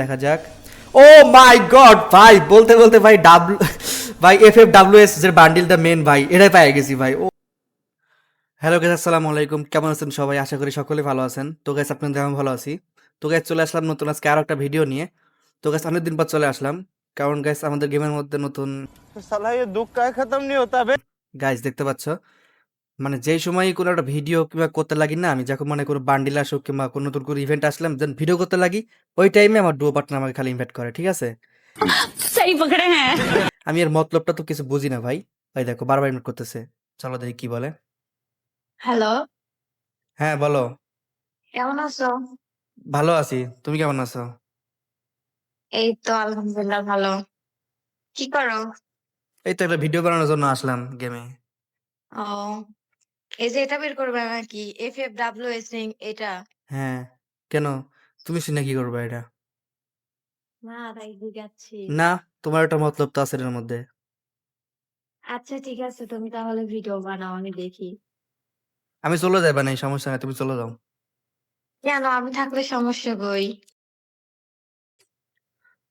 দেখা যাক। ও my god ভাই বলতে বলতে ভাই ডাবল ভাই এফ এফ ডাব্লিউ এস যে বান্ডিলটা মেন ভাই এটাই পাই গেছি ভাই। ও হ্যালো গেস আসসালামু আলাইকুম। কেমন আছেন সবাই? আশা করি সকলে ভালো আছেন। তো গেস আপনাদের আমি ভালো আছি। তো গ্যাস চলে আসলাম নতুন আজকে আরও একটা ভিডিও নিয়ে। তো গ্যাস অনেকদিন পর চলে আসলাম। কারণ গ্যাস আমাদের গেমের মধ্যে নতুন গাইস দেখতে পাচ্ছ? মানে যেই সময় কোনো একটা ভিডিও কিংবা করতে লাগি না আমি যখন মানে কোনো বান্ডিল আসুক কিংবা কোনো নতুন কোনো ইভেন্ট আসলাম দেন ভিডিও করতে লাগি ওই টাইমে আমার ডুয়ো পার্টনার আমাকে খালি ইনভাইট করে ঠিক আছে? হ্যাঁ। আমি এর মতলবটা তো কিছু বুঝি না ভাই। ভাই দেখো বারবার ইনভাইট করতেছে। চলো দেখি কি বলে। হ্যালো হ্যাঁ বলো। কেমন আছো? ভালো আছি। তুমি কেমন আছো? এই তো আলহামদুলিল্লাহ ভালো। কি করো? এই তো একটা ভিডিও বানানোর জন্য আসলাম গেমে ও। এই যে এটা বের করবে নাকি? এফ এফ ডাব্লিউ এস এটা? হ্যাঁ। কেন? তুমি শুনে কি করবে এটা? না তাই জিজ্ঞাসছি না তোমার একটা মতলব তো আছে এর মধ্যে। আচ্ছা ঠিক আছে তুমি তাহলে ভিডিও বানাও আমি দেখি। আমি চলে যাবে না এই সমস্যা নেই তুমি চলে যাও। কেন? আমি থাকলে সমস্যা কই?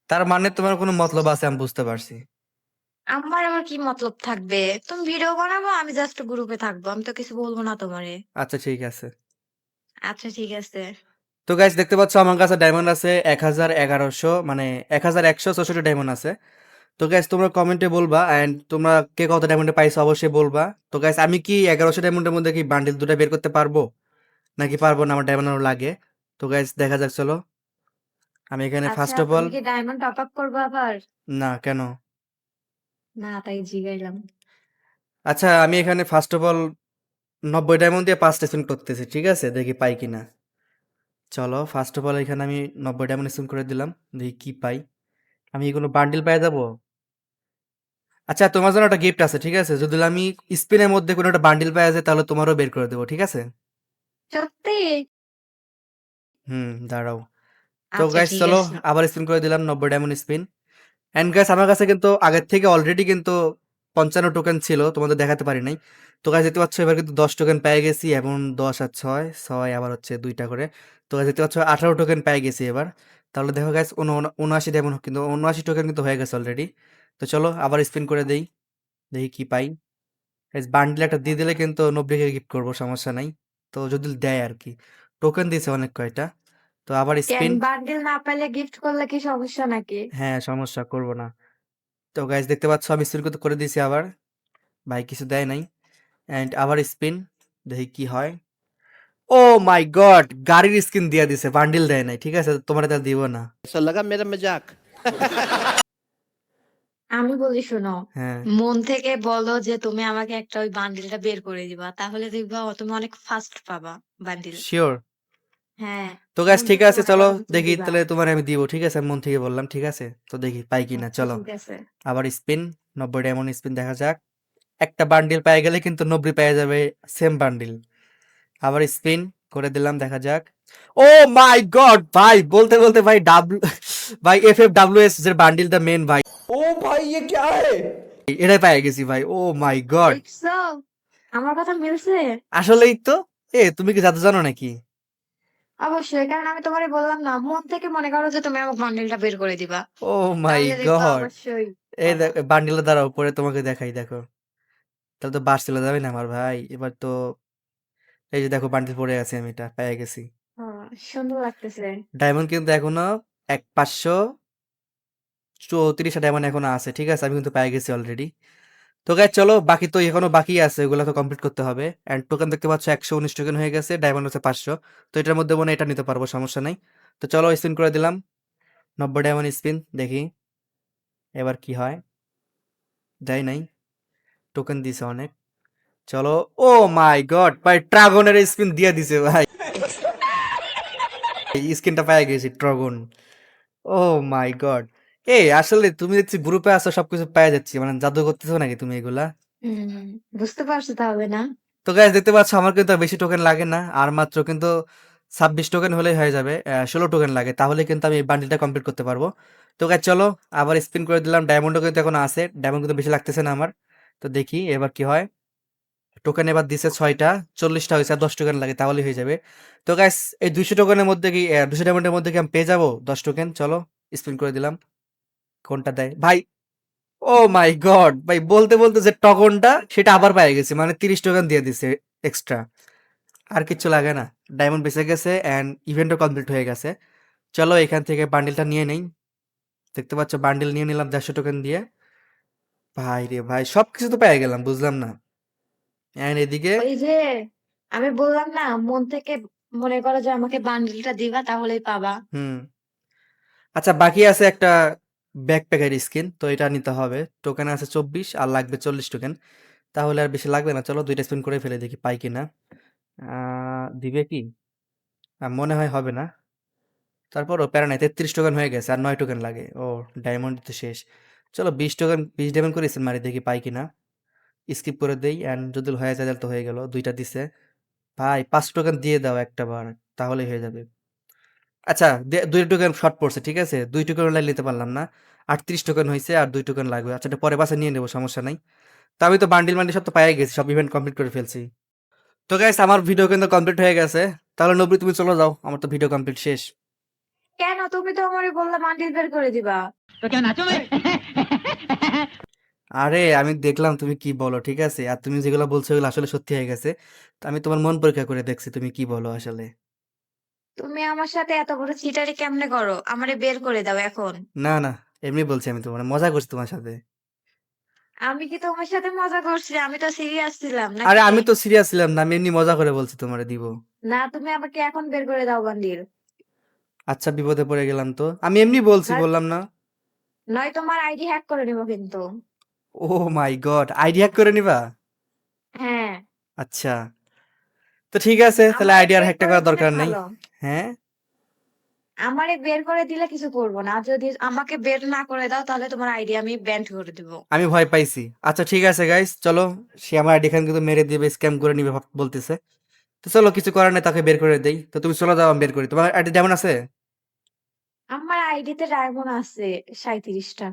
তার মানে তোমার কোনো মতলব আছে আমি বুঝতে পারছি। আমার আবার কি মতলব থাকবে? তুমি ভিডিও বানাবো আমি জাস্ট গ্রুপে থাকব। আমি তো কিছু বলব না তোমারে। আচ্ছা ঠিক আছে। আচ্ছা ঠিক আছে। তো গাইজ দেখতে পাচ্ছ আমার কাছে ডায়মন্ড আছে এক হাজার এগারোশো মানে এক হাজার একশো চৌষট্টি ডায়মন্ড আছে। তো গাইজ তোমরা কমেন্টে বলবা অ্যান্ড তোমরা কে কত ডায়মন্ডে পাইছো অবশ্যই বলবা। তো গাইজ আমি কি এগারোশো ডায়মন্ডের মধ্যে কি বান্ডিল দুটো বের করতে পারব? নাকি পারব না আমার ডায়মন্ড আরও লাগে। তো গাইজ দেখা যাক চলো। আমি এখানে first of all diamond top up করব আবার? না কেন? না তাই জিগাইলাম। আচ্ছা আমি এখানে ফার্স্ট অফ অল নব্বই ডায়মন্ড দিয়ে পাঁচটা স্পিন করতেছি ঠিক আছে? দেখি পাই কিনা। চলো ফার্স্ট অফ অল এখানে আমি নব্বই ডায়মন্ড স্পিন করে দিলাম দেখি কি পাই। আমি কোনো বান্ডিল পাই যাব? আচ্ছা তোমার জন্য একটা গিফট আছে ঠিক আছে? যদি আমি স্পিনের মধ্যে কোনো একটা বান্ডিল পাই আছে তাহলে তোমারও বের করে দেবো ঠিক আছে? সত্যি? হুম দাঁড়াও। তো আচ্ছা গাইস ঠিক চলো আছে। আবার স্পিন করে দিলাম নব্বই ডায়মন্ড স্পিন এন্ড গাইস আমার কাছে কিন্তু আগের থেকে অলরেডি কিন্তু পঞ্চান্ন টোকেন ছিল, তোমাদের দেখাতে পারি নাই। তো গাইস দেখতে পাচ্ছ এবার কিন্তু দশ টোকেন পেয়ে গেছি, এবং দশ আর ছয় ছয় আবার হচ্ছে দুইটা করে। তো গাইস দেখতে পাচ্ছ আঠারো টোকেন পেয়ে গেছি এবার। তাহলে দেখো গাইস উনআশি ডায়মন্ড কিন্তু, উনআশি টোকেন কিন্তু হয়ে গেছে অলরেডি তো চলো আবার স্পিন করে দেই, দেখি কি পাই। গাইস বান্ডিল একটা দিয়ে দিলে কিন্তু নব্বইকে গিফট করব, সমস্যা নাই। তো যদি দেয় আর কি। টোকেন দিয়েছে অনেক কয়টা? তো আবার স্পিন বান্ডিল না পেলে গিফট করলে কি সমস্যা নাকি? হ্যাঁ সমস্যা করব না। তো গাইজ দেখতে পাচ্ছ আমি স্পিন করে দিয়েছি আবার। ভাই কিছু দেয় নাই। অ্যান্ড আবার স্পিন দেখি কি হয়। ও মাই গড গাড়ির স্কিন দিয়ে দিছে বান্ডিল দেয় নাই ঠিক আছে? তোমার তা দিব না। লাগা মেরা মজাক আমি বলি শোনো হ্যাঁ। মন থেকে বলো যে তুমি আমাকে একটা ওই বান্ডিলটা বের করে দিবা তাহলে দেখবা তুমি অনেক ফাস্ট পাবা বান্ডিল শিওর হ্যাঁ তো গাইজ মন ঠিক থেকে আছে আমাকে চলো অবশ্যই দেখি দিবা তাহলে তোমার আমি দিব ঠিক আছে আমি মন থেকে বললাম ঠিক আছে তো দেখি পাই কিনা আচ্ছা চলো ঠিক আছে আবার স্পিন নব্বই ডায়মন্ড স্পিন দেখা যাক একটা বান্ডিল পেয়ে গেলে কিন্তু নব্বই পেয়ে যাবে সেম বান্ডিল আবার স্পিন করে দিলাম দেখা যাক ও মাই গড ভাই বলতে বলতে ভাই ডাব্লু ভাই এফ এফ ডাব্লিউ এস যে বান্ডিলটা মেন ভাই ओ भाई ये क्या है এটাই পেয়ে গেছি ভাই ও মাই গড দেখছো আমার কথা মিলছে আসলেই তো এ তুমি কি জাদু জানো নাকি অবশ্যই কারণ আমি তোমারে বললাম না মন থেকে মনে করো যে তুমি আমাকে বান্ডিলটা বের করে দিবা। ও মাই তাহলে দেখবা গড অবশ্যই। এই পাবা বান্ডিলটা দাঁড়াও পরে তোমাকে দেখাই দেখো। তাহলে তো বাস চলে যাবে না আমার ভাই? এবার তো এই যে দেখো বান্ডিল পরে আছে আমি এটা পেয়ে গেছি। হ্যাঁ, সুন্দর লাগতেছে। ডায়মন্ড কিন্তু এখনও এক পাঁচশো চৌত্রিশটা ডায়মন্ড এখনও আছে ঠিক আছে? আমি কিন্তু পেয়ে গেছি অলরেডি তো গাইজ চলো, বাকি তো এখনও বাকি আছে ওগুলো তো কমপ্লিট করতে হবে। অ্যান্ড টোকেন দেখতে পাচ্ছ, একশো উনিশ টোকেন হয়ে গেছে ডায়মন্ড হচ্ছে পাঁচশো। তো এটার মধ্যে মনে এটা নিতে পারব, সমস্যা নেই। তো চলো স্পিন করে দিলাম। নব্বই ডায়মন্ড স্পিন দেখি। এবার কি হয়? দেয় নাই। টোকেন দিছে অনেক। চলো, ও মাই গড ভাই ট্রাগনের স্পিন দিয়ে দিছে, ভাই। স্কিনটা পেয়ে গেছি ট্রাগন ও মাই গড এই আসলে তুমি দেখছি গ্রুপে আছো সবকিছু পেয়ে যাচ্ছি। মানে জাদু করতেছো নাকি তুমি এগুলা? হম বুঝতে পারছ তাহলে না। তো গাইজ দেখতে পাচ্ছ আমার কিন্তু আর বেশি টোকেন লাগে না। আর মাত্র কিন্তু ছাব্বিশ টোকেন হলেই হয়ে যাবে। ষোলো টোকেন লাগে। তাহলে কিন্তু আমি এই বান্ডিলটা কমপ্লিট করতে পারব। তো গাইজ চলো আবার স্পিন করে দিলাম। ডায়মন্ডও কিন্তু এখন আছে। ডায়মন্ড কিন্তু বেশি লাগতেছে না আমার। তো দেখি এবার কি হয়? টোকেন এবার দিছে ছয়টা চল্লিশটা হয়েছে আর দশ টোকেন লাগে তাহলে হয়ে যাবে। তো গাইস এই দুইশো টোকেনের মধ্যে কি দুশো ডায়মন্ডের মধ্যে কি আমি পেয়ে যাব দশ টোকেন চলো স্পিন করে দিলাম। কোনটা দেয়? ভাই ও মাই গড ভাই বলতে বলতে যে টকনটা সেটা আবার পেয়ে গেছে মানে তিরিশ টোকেন দিয়ে দিছে এক্সট্রা আর কিচ্ছু লাগে না ডায়মন্ড বেঁচে গেছে অ্যান্ড ইভেন্টও কমপ্লিট হয়ে গেছে। চলো এখান থেকে বান্ডিলটা নিয়ে নেই। দেখতে পাচ্ছ বান্ডিল নিয়ে নিলাম দেড়শো টোকেন দিয়ে। ভাই রে ভাই সবকিছু তো পেয়ে গেলাম বুঝলাম না। অ্যান্ড এদিকে ওই যে আমি বললাম না মন থেকে মনে করো যে আমাকে বান্ডিলটা দিবা তাহলেই পাবা। হুম। আচ্ছা বাকি আছে একটা ব্যাকপ্যাকের স্কিন তো এটা নিতে হবে। টোকেন আছে চব্বিশ, আর লাগবে চল্লিশ টোকেন তাহলে আর বেশি লাগবে না। চলো দুইটা স্পিন করে ফেলে দেখি পাই কি না। দিবে কি? মনে হয় হবে না। তারপরও প্যারা নাই, তেত্রিশ টোকেন হয়ে গেছে, আর নয় টোকেন লাগে। ও ডায়মন্ড তো শেষ। চলো বিশ টোকেন বিশ ডায়মন্ড করে স্পিন মারি, দেখি পাই কি না। স্কিপ করে দেই অ্যান্ড যদি হয়ে যায় তো হয়ে গেল। দুইটা দিছে। ভাই পাঁচ টোকেন দিয়ে দাও একটা বার, তাহলেই হয়ে যাবে। আচ্ছা দুই টোকেন শর্ট পড়ছে ঠিক আছে? দুই টোকেন লাইন নিতে পারলাম না। আটত্রিশ টোকেন হয়েছে আর দুই টোকেন লাগবে। আচ্ছা এটা পরে বাসে নিয়ে নেব সমস্যা নাই। তো আমি তো বান্ডিল মান্ডিল সব তো পাই গেছি সব ইভেন্ট কমপ্লিট করে ফেলছি। তো গাইস আমার ভিডিও কিন্তু কমপ্লিট হয়ে গেছে। তাহলে নবী তুমি চলে যাও আমার তো ভিডিও কমপ্লিট শেষ। কেন? তুমি তো আমারে বললে বান্ডিল বের করে দিবা। আরে আমি দেখলাম তুমি কি বলো ঠিক আছে? আর তুমি যেগুলো বলছো এগুলো আসলে সত্যি হয়ে গেছে। তো আমি তোমার মন পরীক্ষা করে দেখছি তুমি কি বলো আসলে। তুমি আমার সাথে এত বড় চিটারি কেমনে করো? আমারে বের করে দাও এখন। না না এমনি বলছি আমি তোমার মজা করছি তোমার সাথে। আমি কি তোমার সাথে মজা করছি? আমি তো সিরিয়াস ছিলাম আরে নাকি আমি তো সিরিয়াস ছিলাম না আমি এমনি মজা করে বলছি তোমারে দিব। না তুমি আমাকে এখন বের করে দাও বান্ডিল আচ্ছা বিপদে পড়ে গেলাম তো। আমি এমনি বলছি বললাম না। নয় তোমার আইডি হ্যাক করে নিবো কিন্তু। ও মাই গড আইডিয়া করে নিবা? হ্যাঁ। আচ্ছা। তো ঠিক আছে তাহলে আইডিয়ার হ্যাকটা করে করার দরকার নেই। হ্যাঁ? আমারে বের করে দিলে কিছু করব না যদি আমাকে বের না করে দাও তাহলে তোমার আইডি আমি ব্যান্ড করে দিব। আমি ভয় পাইছি। আচ্ছা ঠিক আছে গাইস চলো সে আমার আইডি খান কিন্তু মেরে দিবে স্ক্যাম করে নিবে বলতেছে। তো চলো কিছু করার নেই তাকে বের করে দেই। তো তুমি চলো যাও আমি বের করি। তোমার আইডি যেমন আছে? আমার আইডিতে ডায়মন্ড আছে সাঁইত্রিশটা।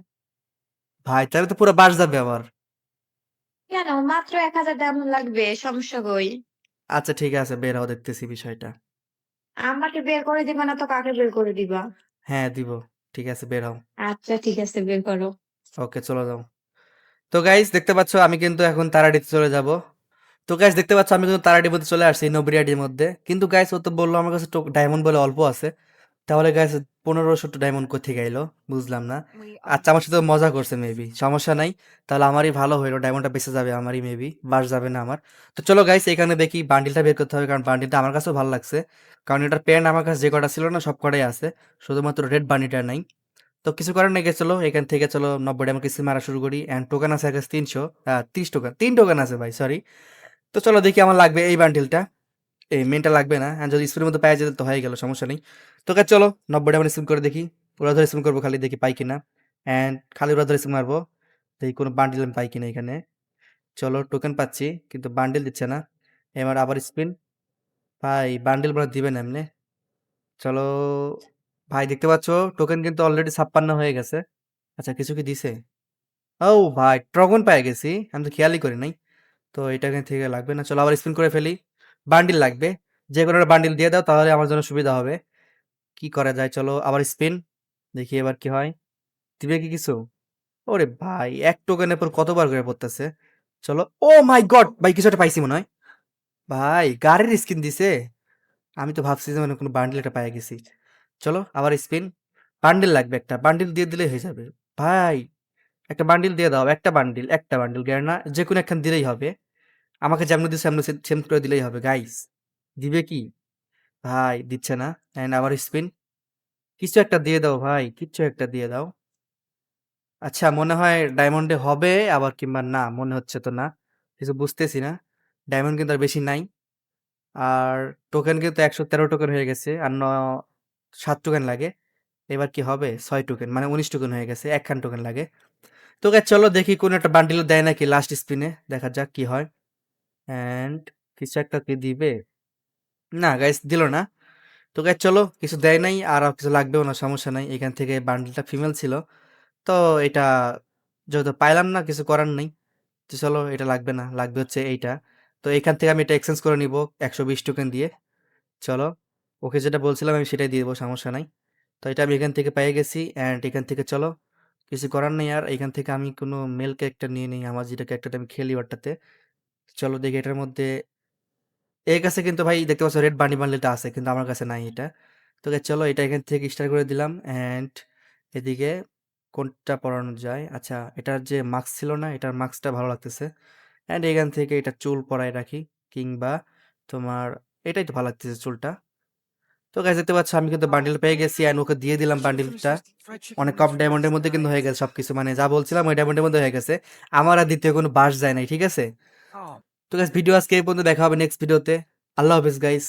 ভাই তাহলে তো পুরো বাস যাবে আমার কেন? মাত্র এক হাজার ডায়মন্ড লাগবে সমস্যা কই? আচ্ছা ঠিক আছে বের হও দেখতেছি বিষয়টা। আমাকে বের করে দিবা না তো কাকে বের করে দিবা? হ্যাঁ দিব। ঠিক আছে বের হও। আচ্ছা ঠিক আছে বের করো। ওকে চলে যাও। তো গাইস দেখতে পাচ্ছ আমি কিন্তু এখন তারাডিতে চলে যাব। তো গাইস দেখতে পাচ্ছ আমি কিন্তু তারাডির মধ্যে চলে আসছি নবরিয়াডির মধ্যে। কিন্তু গাইস ও তো বলল আমার কাছে ডায়মন্ড বলে অল্প আছে। তাহলে গাইস পনেরোশো ডায়মন্ড কোথেকে গাইলো বুঝলাম না। আচ্ছা আমার সাথে মজা করছে মেবি সমস্যা নাই। তাহলে আমারই ভালো হইল ডায়মন্ডটা বেঁচে যাবে আমারই মেবি বাস যাবে না আমার। তো চলো গাইস এখানে দেখি বান্ডিলটা বের করতে হবে কারণ বান্ডিলটা আমার কাছেও ভালো লাগছে। কারণ এটার প্যান্ট আমার কাছে যে কটা ছিল না সব কটাই আছে। শুধুমাত্র রেড বান্ডিটা নাই। তো কিছু করার নেই চলো এখান থেকে চলো নব্বই ডায়মন্ড কিস্তি মারা শুরু করি। অ্যান্ড টোকেন আছে আগে তিনশো তিরিশ টোকেন তিন টোকেন আছে ভাই সরি তো চলো দেখি আমার লাগবে এই বান্ডিলটা এই মেনটা লাগবে না। আর যদি স্পিনের মধ্যে পাওয়া যেত তো হয়ে গেল, সমস্যা নেই। তো গাইস, চলো নব্বই ডায়মন্ড স্পিন করে দেখি। ওরা ধরে স্পিন করব খালি, দেখি পাই কিনা। অ্যান্ড খালি ওরা ধরে স্পিন মারবো। দেখি কোনো বান্ডিল আমি পাই কিনা এখানে। চলো টোকেন পাচ্ছি, কিন্তু বান্ডিল দিচ্ছে না। এবার আবার স্পিন ভাই বান্ডিল মনে হয় দিবে না এমনি। চলো, ভাই, দেখতে পাচ্ছ? টোকেন কিন্তু অলরেডি ছাপ্পান্ন হয়ে গেছে। আচ্ছা কিছু কি দিছে? ও ভাই ট্রগন পেয়ে গেছি। আমি তো খেয়ালই করি নাই। তো এটা থেকে লাগবে না। চলো, আবার স্পিন করে ফেলি। বান্ডিল লাগবে। যে কোনো একটা বান্ডিল দিয়ে দাও, তাহলে আমার জন্য সুবিধা হবে। কি করা যায়? চলো আবার স্পিন দেখি এবার কি হয়। দিবে কি কিছু? ওরে ভাই, এক টোকেনের পর কতবার করে পড়তেছে? চলো, ও মাই গড ভাই, কিছু একটা পাইছি মনে হয়। ভাই, গাড়ির স্কিন দিছে। আমি তো ভাবছি যে মানে কোনো বান্ডিল একটা পাই গেছি। চলো আবার স্পিন বান্ডিল লাগবে একটা। বান্ডিল দিয়ে দিলেই হয়ে যাবে। ভাই, একটা বান্ডিল দিয়ে দাও, একটা বান্ডিল একটা বান্ডিল না যে কোনো একখান দিলেই হবে। আমাকে যেমন দিচ্ছে এমন সেম করে দিলেই হবে গাইস দিবে কি? ভাই, দিচ্ছে না। এন্ড আবার স্পিন কিছু একটা দিয়ে দাও ভাই, কিছু একটা দিয়ে দাও। আচ্ছা মনে হয় ডায়মন্ডে হবে, আবার কিংবা না, মনে হচ্ছে তো না। কিছু বুঝতেছি না। ডায়মন্ড কিন্তু আর বেশি নাই। আর টোকেন কিন্তু একশো তেরো টোকেন হয়ে গেছে, আর ন, সাত টোকেন লাগে। এবার কি হবে? ছয় টোকেন মানে উনিশ টোকেন হয়ে গেছে, একখান টোকেন লাগে। তো গাইস চলো দেখি কোনো একটা বান্ডিল দেয় নাকি লাস্ট স্পিনে দেখা যাক কি হয়। অ্যান্ড কিছু একটা কি দিবে? না গাইস দিল না। তো গাইস চলো, কিছু দেয় নাই, আর কিছু লাগবেও না, সমস্যা নাই। এখান থেকে বান্ডিলটা ফিমেল ছিল। তো এটা যেহেতু পাইলাম না, কিছু করার নেই। তো চলো, এটা লাগবে না, লাগবে হচ্ছে এইটা। তো এখান থেকে আমি এটা এক্সচেঞ্জ করে নিব, একশো বিশ টোকেন দিয়ে। চলো, ওকে যেটা বলছিলাম, আমি সেটাই দিয়ে দেবো, সমস্যা নাই। তো এটা আমি এখান থেকে পেয়ে গেছি অ্যান্ড এখান থেকে চলো, কিছু করার নেই। আর এখান থেকে আমি কোনো মেল ক্যারেক্টার নিয়ে নিই, আমার যেটা ক্যারেক্টারটা আমি খেলি ওটাতে। চলো দেখি এটার মধ্যে, এর কাছে কিন্তু ভাই দেখতে পাচ্ছ রেড বান্ডি বান্ডেলটা আছে, কিন্তু আমার কাছে নাই এটা। তো চলো এটা এখান থেকে স্টার্ট করে দিলাম অ্যান্ড এদিকে কোনটা পরানো যায়? আচ্ছা এটার যে মাস্ক ছিল না, এটার মাস্কটা ভালো লাগতেছে। অ্যান্ড এখান থেকে এটা চুল পরায় রাখি কিংবা তোমার, এটাই তো ভালো লাগতেছে চুলটা। তো গাছ দেখতে পাচ্ছ আমি কিন্তু বান্ডিল পেয়ে গেছি অ্যান্ড ওকে দিয়ে দিলাম বান্ডিলটা অনেক কম ডায়মন্ডের মধ্যে কিন্তু হয়ে গেছে সবকিছু মানে যা বলছিলাম ওই ডায়মন্ডের মধ্যে হয়ে গেছে। আমার আর দ্বিতীয় কোনো বাস যায় নাই, ঠিক আছে? তো গাইস ভিডিও আজকে এই পর্যন্ত দেখা হবে নেক্সট ভিডিওতে আল্লাহ হাফিজ গাইস